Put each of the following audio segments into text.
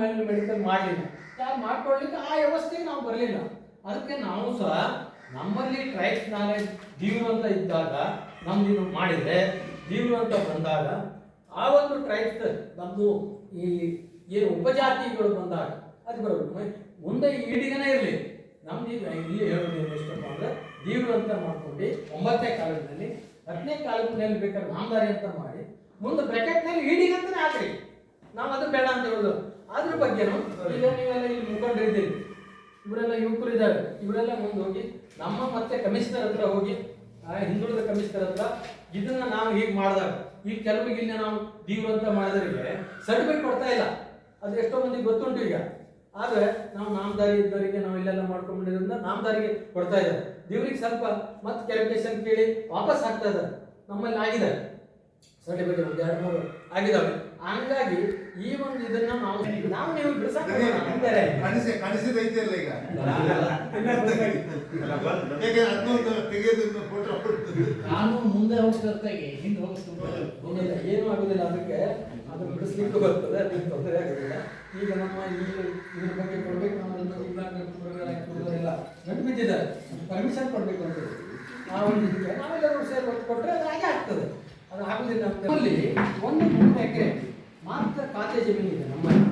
ಮೇಲೆ ಮೆಡಿಕಲ್ ಮಾಡಲಿಲ್ಲ. ಯಾರು ಮಾಡ್ಕೊಳ್ಳಿಕ್ಕೆ ಆ ವ್ಯವಸ್ಥೆಗೆ ನಾವು ಬರಲಿಲ್ಲ. ಅದಕ್ಕೆ ನಾವು ಸಹ ನಮ್ಮಲ್ಲಿ ಟ್ರೈಬ್ಸ್ ನಾಲೆಜ್ ಅಂತ ಇದ್ದಾಗ ನಮ್ದು ಮಾಡಿದರೆ, ದೀವ್ರು ಅಂತ ಬಂದಾಗ ಆ ಒಂದು ಟ್ರೈಬ್ಸ್ ನಮ್ಮದು ಈ ಏನು ಉಪಜಾತಿಗಳು ಬಂದಾಗ ಅದು ಬರಬೇಕು ಮುಂದೆ ಈಡಿಗನೇ ಇರಲಿ. ನಮ್ದು ಈಗ ಇಲ್ಲಿ ಹೇಳೋದು ಎಷ್ಟಪ್ಪ ಅಂದರೆ ದೀವ್ರು ಅಂತ ಮಾಡ್ಕೊಂಡು ಒಂಬತ್ತನೇ ಕಾಲದಲ್ಲಿ, ಹತ್ತನೇ ಕಾಲದಲ್ಲಿ ಬೇಕಾದ್ರೆ ನಾಮದಾರಿ ಅಂತ ಮಾಡಿ, ಮುಂದೆ ಬ್ರ್ಯಾಕೆಟ್ನಲ್ಲಿ ಈಡಿಗೆ ಅಂತಾನೆ ಹಾಕ್ರಿ ನಾವು ಅದು ಬೇಡ ಅಂತ ಹೇಳೋದು. ಅದ್ರ ಬಗ್ಗೆನು ಈಗ ನೀವೆಲ್ಲ ಇಲ್ಲಿ ಮುಖಂಡರಿದ್ದೀರಿ ಇವರೆಲ್ಲ ಯುವಕರು ಇದ್ದಾರೆ. ಇವರೆಲ್ಲ ಮುಂದೆ ಹೋಗಿ ನಮ್ಮ ಮತ್ತೆ ಕಮಿಷನರ್ ಹತ್ರ ಹೋಗಿ ಹಿಂದುಳಿದ ಕಮಿಷನರ್ ಹತ್ರ ಇದನ್ನ ನಾವು ಹೀಗೆ ಮಾಡಿದಾಗ, ಈ ಕೆಲವರಿಗೆ ಇಲ್ಲಿ ನಾವು ದೀವ್ರಂತ ಮಾಡಿದವರಿಗೆ ಸರ್ಟಿಫಿಕೇಟ್ ಕೊಡ್ತಾ ಇಲ್ಲ. ಅದು ಎಷ್ಟೋ ಮಂದಿಗೆ ಗೊತ್ತುಂಟು ಈಗ. ಆದರೆ ನಾವು ನಾಮದಾರಿ ಇದ್ದವರಿಗೆ ನಾವು ಇಲ್ಲೆಲ್ಲ ಮಾಡ್ಕೊಂಡಿರೋದ್ರಿಂದ ನಾಮದಾರಿಗೆ ಕೊಡ್ತಾ ಇದ್ದಾರೆ. ದೇವ್ರಿಗೆ ಸ್ವಲ್ಪ ಮತ್ತೆ ಕ್ಯಾಲ್ಕುಲೇಷನ್ ಕೇಳಿ ವಾಪಸ್ ಹಾಕ್ತಾ ಇದ್ದಾರೆ. ನಮ್ಮಲ್ಲಿ ಆಗಿದೆ. ಸರ್ಟಿಫಿಕೇಟ್ ಒಂದು ಎರಡು ಮೂರು ಆಗಿದಾವೆ ಹಂಗಾಗಿ ಈ ಒಂದು ಇದನ್ನ ನಾವು ನಾವು ನೀವು ಕಣಿಸಿ ಕಣಿಸಿದೈತೆ ಅಲ್ಲ ಈಗ. ಅದನ್ನೊಂದು ತೆಗೆದು ಫೋಟೋ ನಾನು ಮುಂದೆ ಹೋಗ್ತಿರ್ತಾಗೆ ಹಿಂದೆ ಹೋಗಿಸ್ತಾರೆ ಏನು ಆಗುದಿಲ್ಲ ಅದಕ್ಕೆ ಅದು ಬಿಡಿಸ್ಲಿಕ್ಕೆ ಬರ್ತದೆ ಅದಕ್ಕೆ ತೊಂದರೆ ಆಗೋದಿಲ್ಲ. ಈಗ ನಮ್ಮ ಈ ಇದ್ರ ಬಗ್ಗೆ ಕೊಡ್ಬೇಕು ನಾವು ಇಲ್ಲ ಗಂಟು ಬಿದ್ದಿದ್ದಾರೆ. ಪರ್ಮಿಷನ್ ಕೊಡ್ಬೇಕು ಅಂತ. ಆ ಒಂದು ಇದಕ್ಕೆ ನಾವೆಲ್ಲರೂ ಸೇರಿ ಕೊಟ್ಟರೆ ಅದು ಹಾಗೆ ಆಗ್ತದೆ. ಅದು ಆಗುದಿಲ್ಲ ಅಲ್ಲಿ ಒಂದು ಮೂರು ಎಕರೆ ಮಾತ್ರ ಖಾತೆ ಜಮೀನು ಇದೆ ನಮ್ಮಲ್ಲಿ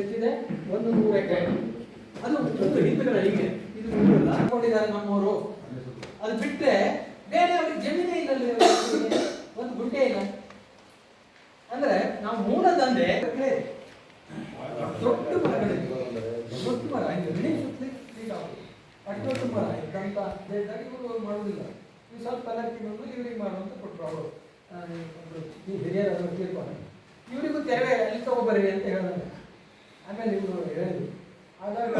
ಎಷ್ಟಿದೆ ಒಂದು ಮೂರು ಎಕರೆ. ಅದು ಒಂದು ಹಿಂದುಗಡೆ ಹೀಗೆ. ಇದು ಮೂರಲ್ಲ ನಮ್ಮವರು. ಅದು ಬಿಟ್ಟರೆ ಬೇರೆ ಅವ್ರಿಗೆ ಜಮೀನೇ ಇಲ್ಲ ಒಂದು ಗುಡ್ಡೆ ಇಲ್ಲ. ಅಂದ್ರೆ ನಾವು ಮೂಲ ತಂದೆ ದೊಡ್ಡ ಮರಗಳಿದೆ ದೊಡ್ಡ ಮರ. ಈಗ ಅಷ್ಟೊಂದು ಮರ. ಇದ್ದಂತ ಇವರು ಮಾಡುವುದಿಲ್ಲ ನೀವು ಸ್ವಲ್ಪ ಕಲರ್ ತಿನ್ನೋದು ಇವ್ರಿಗೆ ಮಾಡುವಂತ ಕೊಟ್ಟರು ಅವರು. ಆ, ಈ ಒಬ್ರು ತೀರ್ಕೊಂಡು ಇವರಿಗೂ ತೆರವೆ ಅಲ್ಲಿ ತಗೊಬರ್ರಿ ಅಂತ ಹೇಳಿದ್ರು. ಆಮೇಲೆ ಇವರು ಹೇಳಿದ್ರು. ಆದಾಗ